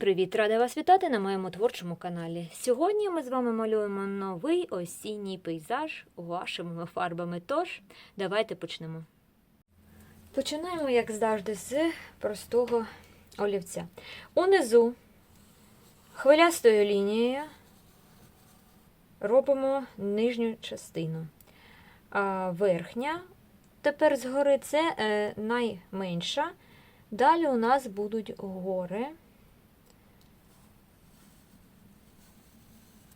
привіт! Рада вас вітати на моєму творчому каналі. Сьогодні ми з вами малюємо новий осінній пейзаж вашими фарбами. Тож, давайте почнемо. Починаємо, як завжди, з простого олівця. Унизу хвилястою лінією робимо нижню частину. А верхня, тепер згори, це е, найменша. Далі у нас будуть гори.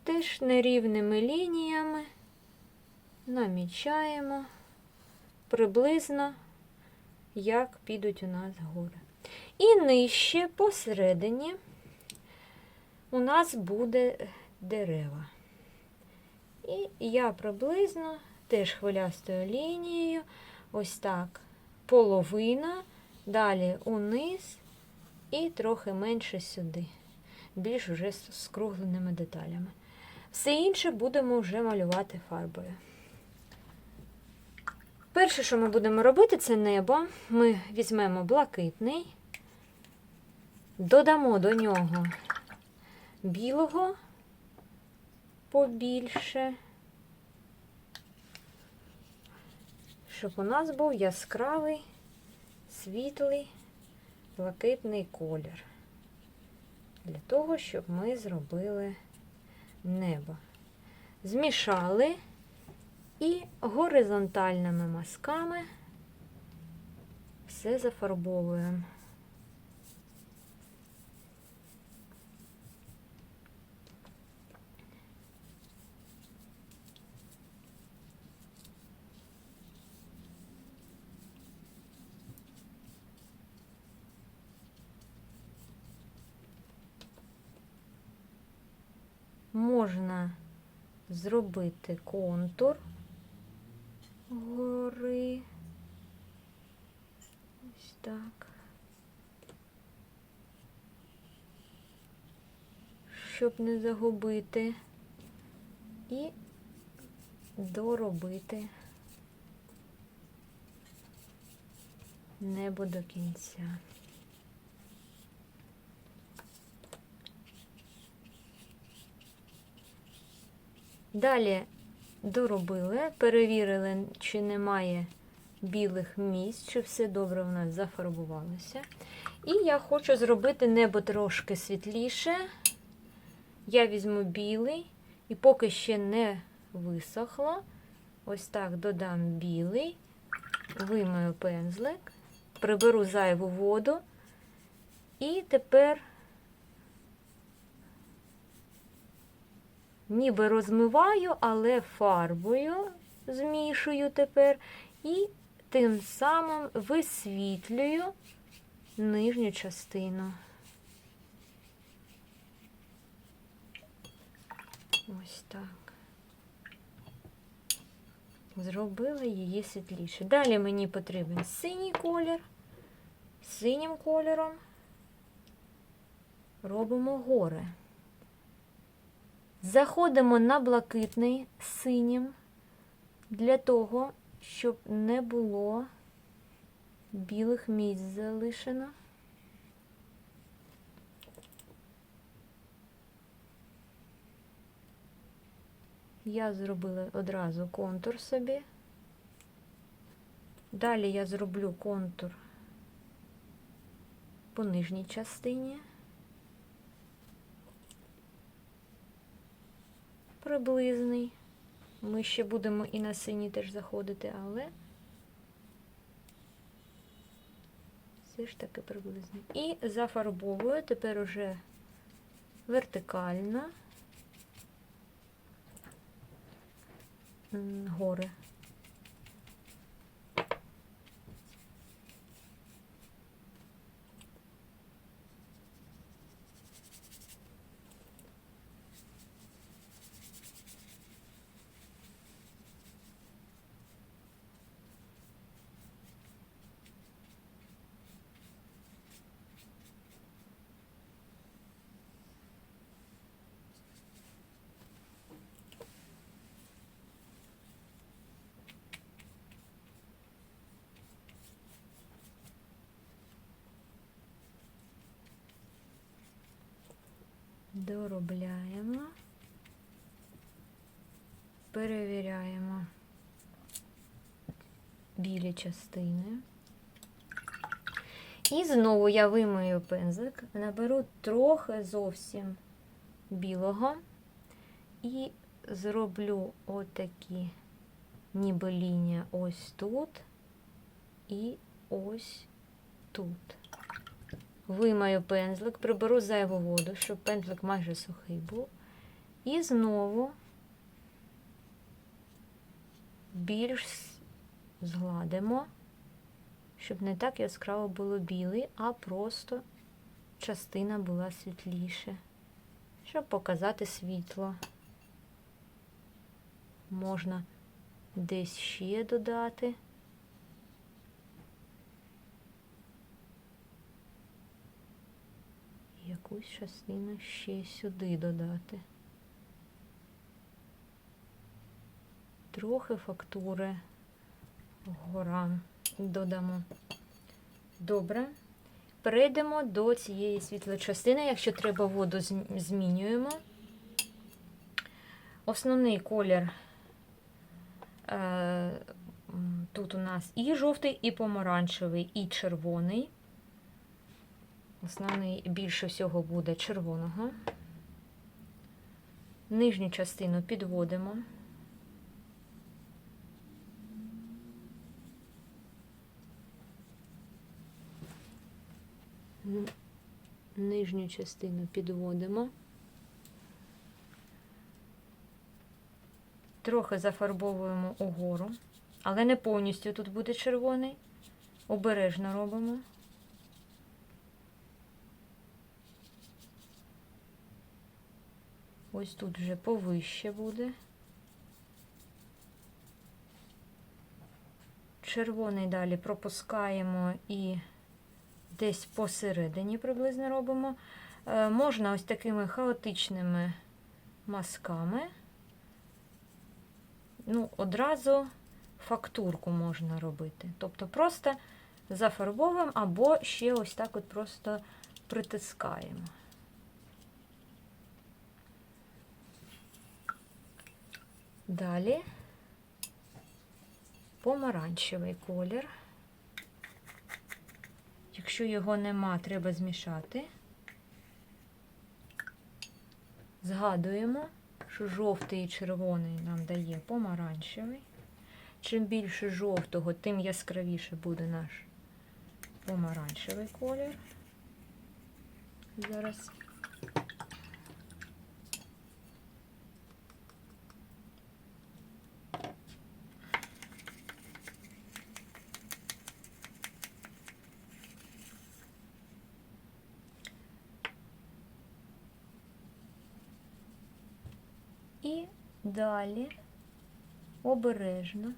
Теж нерівними лініями намічаємо приблизно, як підуть у нас гори. І нижче посередині у нас буде дерева. І я приблизно теж хвилястою лінією, ось так, половина, далі униз і трохи менше сюди, більш уже з скругленими деталями. Все інше будемо вже малювати фарбою. Перше, що ми будемо робити, це небо. Ми візьмемо блакитний, додамо до нього білого побільше, щоб у нас був яскравий, світлий, блакитний колір. Для того, щоб ми зробили небо. Змішали і горизонтальними мазками все зафарбовуємо. Можна зробити контур гори. Ось так. Щоб не загубити і доробити небо до кінця. Далі доробили, перевірили, чи немає білих місць, чи все добре у нас зафарбувалося. І я хочу зробити небо трошки світліше. Я візьму білий, і поки ще не висохло, ось так додам білий, вимою пензлик, приберу зайву воду. І тепер ніби розмиваю, але фарбою змішую тепер і тим самим висвітлюю нижню частину. Ось так. Зробила її світліше. Далі мені потрібен синій колір. Синім кольором робимо гори. Заходимо на блакитний синім для того, щоб не було білих місць залишено. Я зробила одразу контур собі. Далі я зроблю контур по нижній частині. Приблизний. Ми ще будемо і на синій теж заходити, але все ж таки приблизний. І зафарбовую тепер уже вертикально гори. Доробляємо, перевіряємо білі частини. І знову я вимию пензлик, наберу трохи зовсім білого і зроблю отакі ніби лінія ось тут і ось тут. Вимаю пензлик, приберу зайву воду, щоб пензлик майже сухий був. І знову більш згладимо, щоб не так яскраво було білий, а просто частина була світліше, щоб показати світло. Можна десь ще додати. Якусь частину ще сюди додати. Трохи фактури горам додамо. Добре. Перейдемо до цієї світлої частини. Якщо треба воду, змінюємо. Основний колір е, тут у нас і жовтий, і помаранчевий, і червоний. Основний більше всього буде червоного. Нижню частину підводимо. Нижню частину підводимо. Трохи зафарбовуємо угору, але не повністю тут буде червоний. Обережно робимо. Ось тут вже повище буде. Червоний далі пропускаємо і десь посередині приблизно робимо. Е, можна ось такими хаотичними мазками. Ну, одразу фактурку можна робити. Тобто просто зафарбовуємо або ще ось так от просто притискаємо. Далі помаранчевий колір. Якщо його нема, треба змішати. Згадуємо, що жовтий і червоний нам дає помаранчевий. Чим більше жовтого, тим яскравіше буде наш помаранчевий колір. Зараз І далі. Обережно,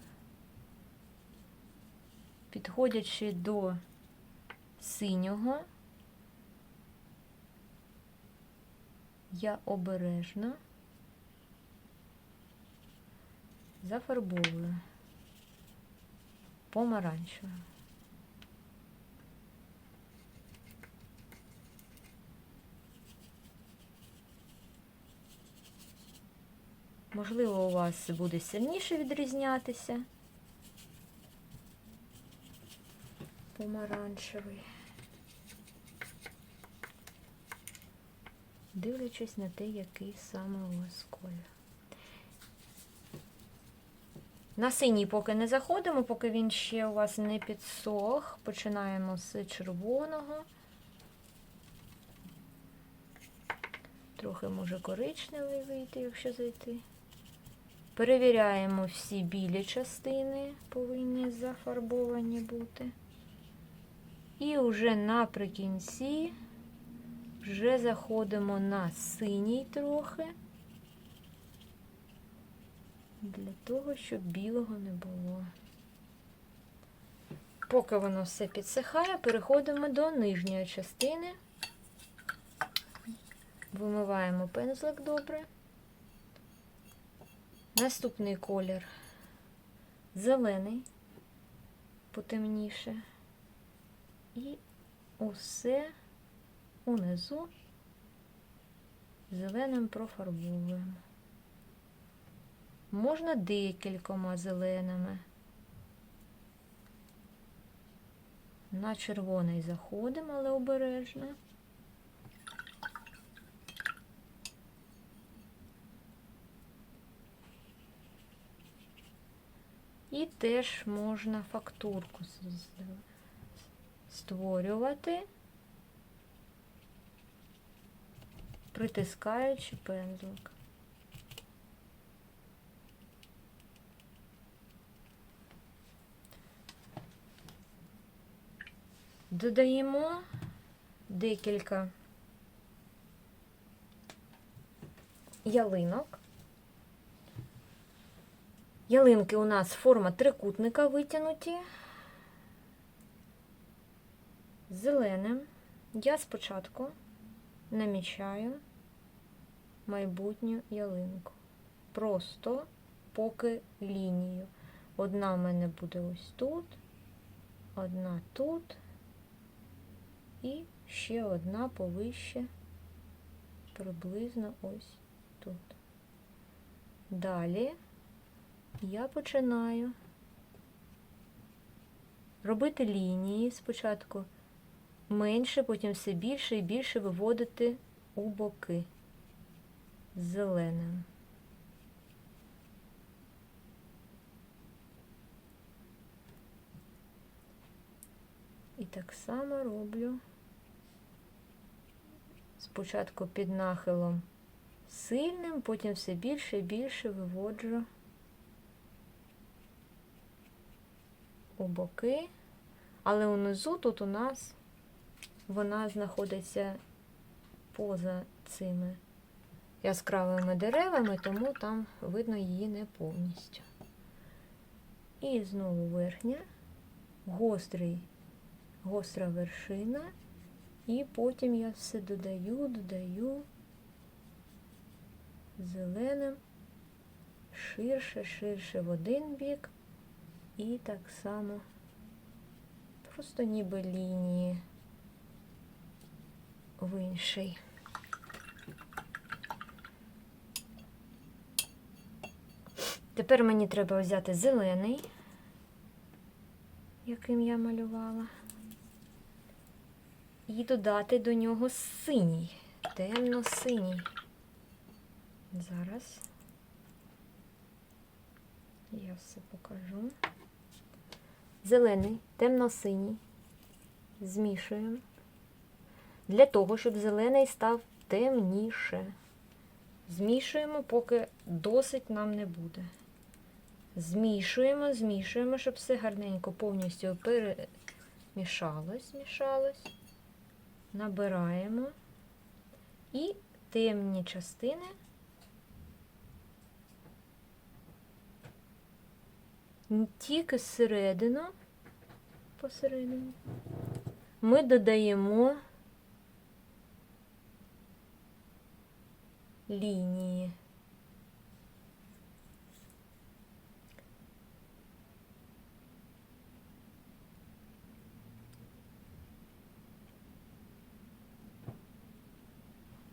підходячи до синього, я обережно. Зафарбовую. Помаранчевим. Можливо, у вас буде сильніше відрізнятися. Помаранчевий. Дивлячись на те, який саме у вас колір. На синій поки не заходимо, поки він ще у вас не підсох. Починаємо з червоного. Трохи може коричневий вийти, якщо зайти. Перевіряємо всі білі частини, повинні зафарбовані бути. І вже наприкінці вже заходимо на синій трохи, для того, щоб білого не було. Поки воно все підсихає, переходимо до нижньої частини. Вимиваємо пензлик добре. Наступний колір зелений, потемніше. І усе унизу зеленим профарбовуємо. Можна декількома зеленими. На червоний заходимо, але обережно. І теж можна фактурку створювати, притискаючи пензлик. Додаємо декілька ялинок. Ялинки у нас форма трикутника витягнуті. Зеленим я спочатку намічаю майбутню ялинку. Просто поки лінію. Одна в мене буде ось тут, одна тут і ще одна повище, приблизно ось тут. Далі я починаю робити лінії спочатку менше, потім все більше і більше виводити у боки зеленим. І так само роблю спочатку під нахилом сильним, потім все більше і більше виводжу у боки, але унизу тут у нас вона знаходиться поза цими яскравими деревами, тому там видно її не повністю. І знову верхня, гострий, гостра вершина, і потім я все додаю, додаю зеленим ширше, ширше в один бік. І так само просто ніби лінії в інший. Тепер мені треба взяти зелений, яким я малювала, і додати до нього синій, темно-синій. Зараз я все покажу. Зелений, темно-синій. Змішуємо. Для того, щоб зелений став темніше. Змішуємо, поки досить нам не буде. Змішуємо, змішуємо, щоб все гарненько повністю перемішалось, змішалось. Набираємо. І темні частини тільки зсередину, посередині, ми додаємо лінії.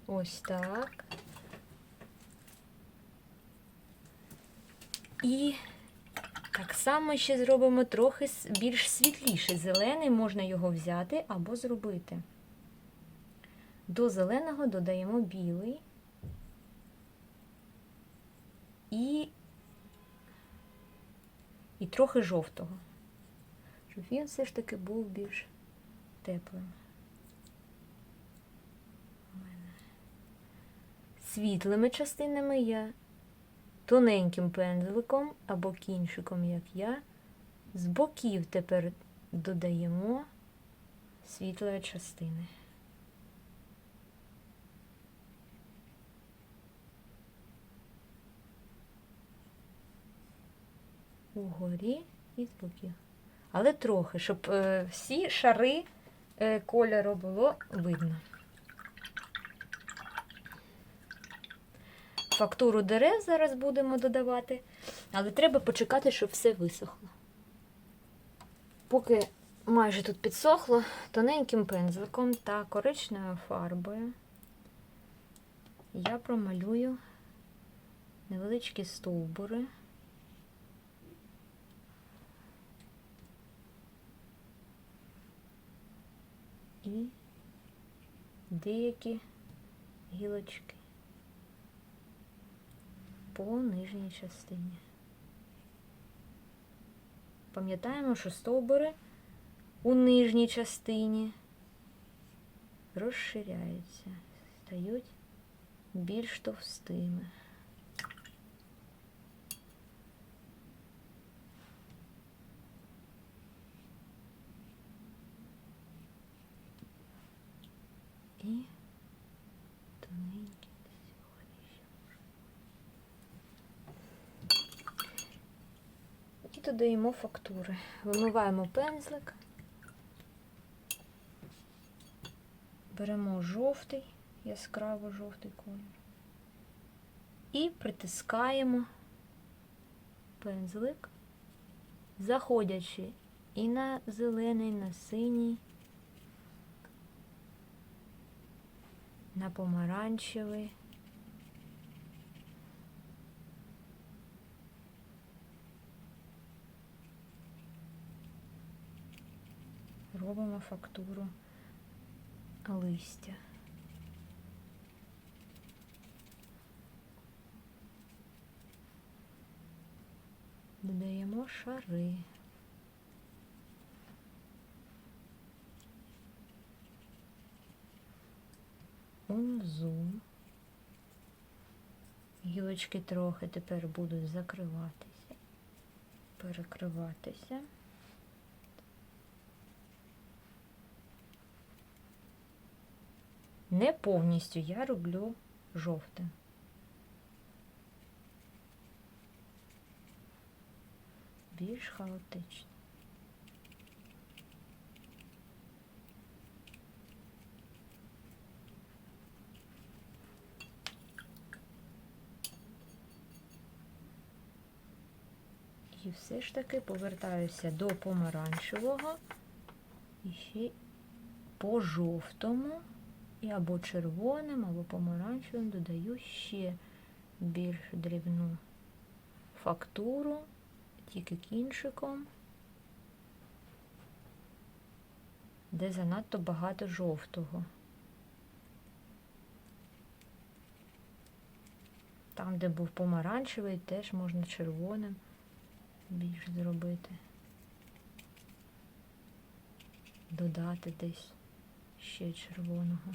Ось так. І так само ще зробимо трохи більш світліший. Зелений можна його взяти або зробити. До зеленого додаємо білий. І, і трохи жовтого. Щоб він все ж таки був більш теплим. Світлими частинами я тоненьким пензликом або кінчиком, як я, з боків тепер додаємо світлої частини. Угорі і з боків. Але трохи, щоб е, всі шари е, кольору було видно. Фактуру дерев зараз будемо додавати, але треба почекати, щоб все висохло. Поки майже тут підсохло, тоненьким пензликом та коричневою фарбою я промалюю невеличкі стовбури. І деякі гілочки по нижній частині. Пам'ятаємо, що стовбури у нижній частині розширяються, стають більш товстими. І тоненькі сьогодні ще може. І додаємо фактури. Вимиваємо пензлик. Беремо жовтий, яскраво жовтий колір. І притискаємо пензлик, заходячи і на зелений, на синій, на помаранчевий. Робимо фактуру листя. Додаємо шари. Унзу. Гілочки трохи тепер будуть закриватися, перекриватися. Не повністю я роблю жовтим. Більш хаотично. І все ж таки повертаюся до помаранчевого і ще по жовтому і або червоним, або помаранчевим додаю ще більш дрібну фактуру, тільки кінчиком, де занадто багато жовтого. Там, де був помаранчевий, теж можна червоним більш зробити. Додати десь ще червоного.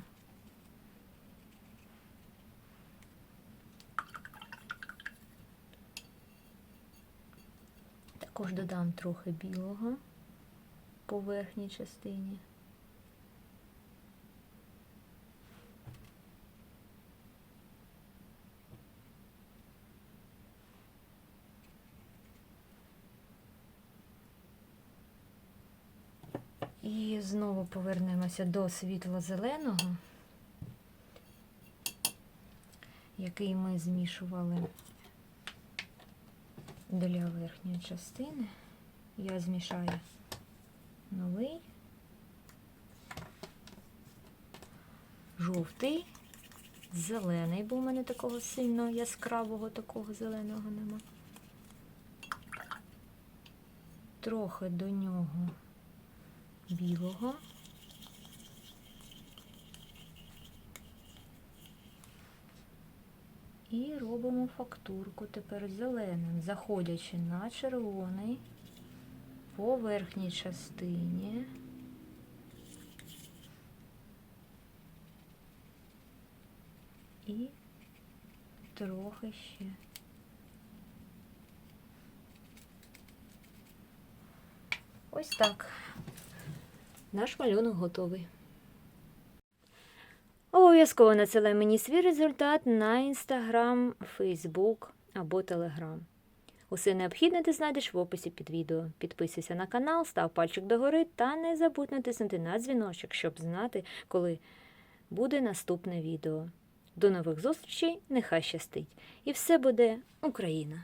Також додам трохи білого по верхній частині. І знову повернемося до світло-зеленого, який ми змішували для верхньої частини. Я змішаю новий, жовтий, зелений, бо в мене такого сильно яскравого такого зеленого нема. Трохи до нього білого. І робимо фактурку тепер зеленим, заходячи на червоний по верхній частині. І трохи ще. Ось так. Наш малюнок готовий. Обов'язково надсилай мені свій результат на інстаграм, фейсбук або телеграм. Усе необхідне ти знайдеш в описі під відео. Підписуйся на канал, став пальчик догори та не забудь натиснути на дзвіночок, щоб знати, коли буде наступне відео. До нових зустрічей, нехай щастить! І все буде Україна!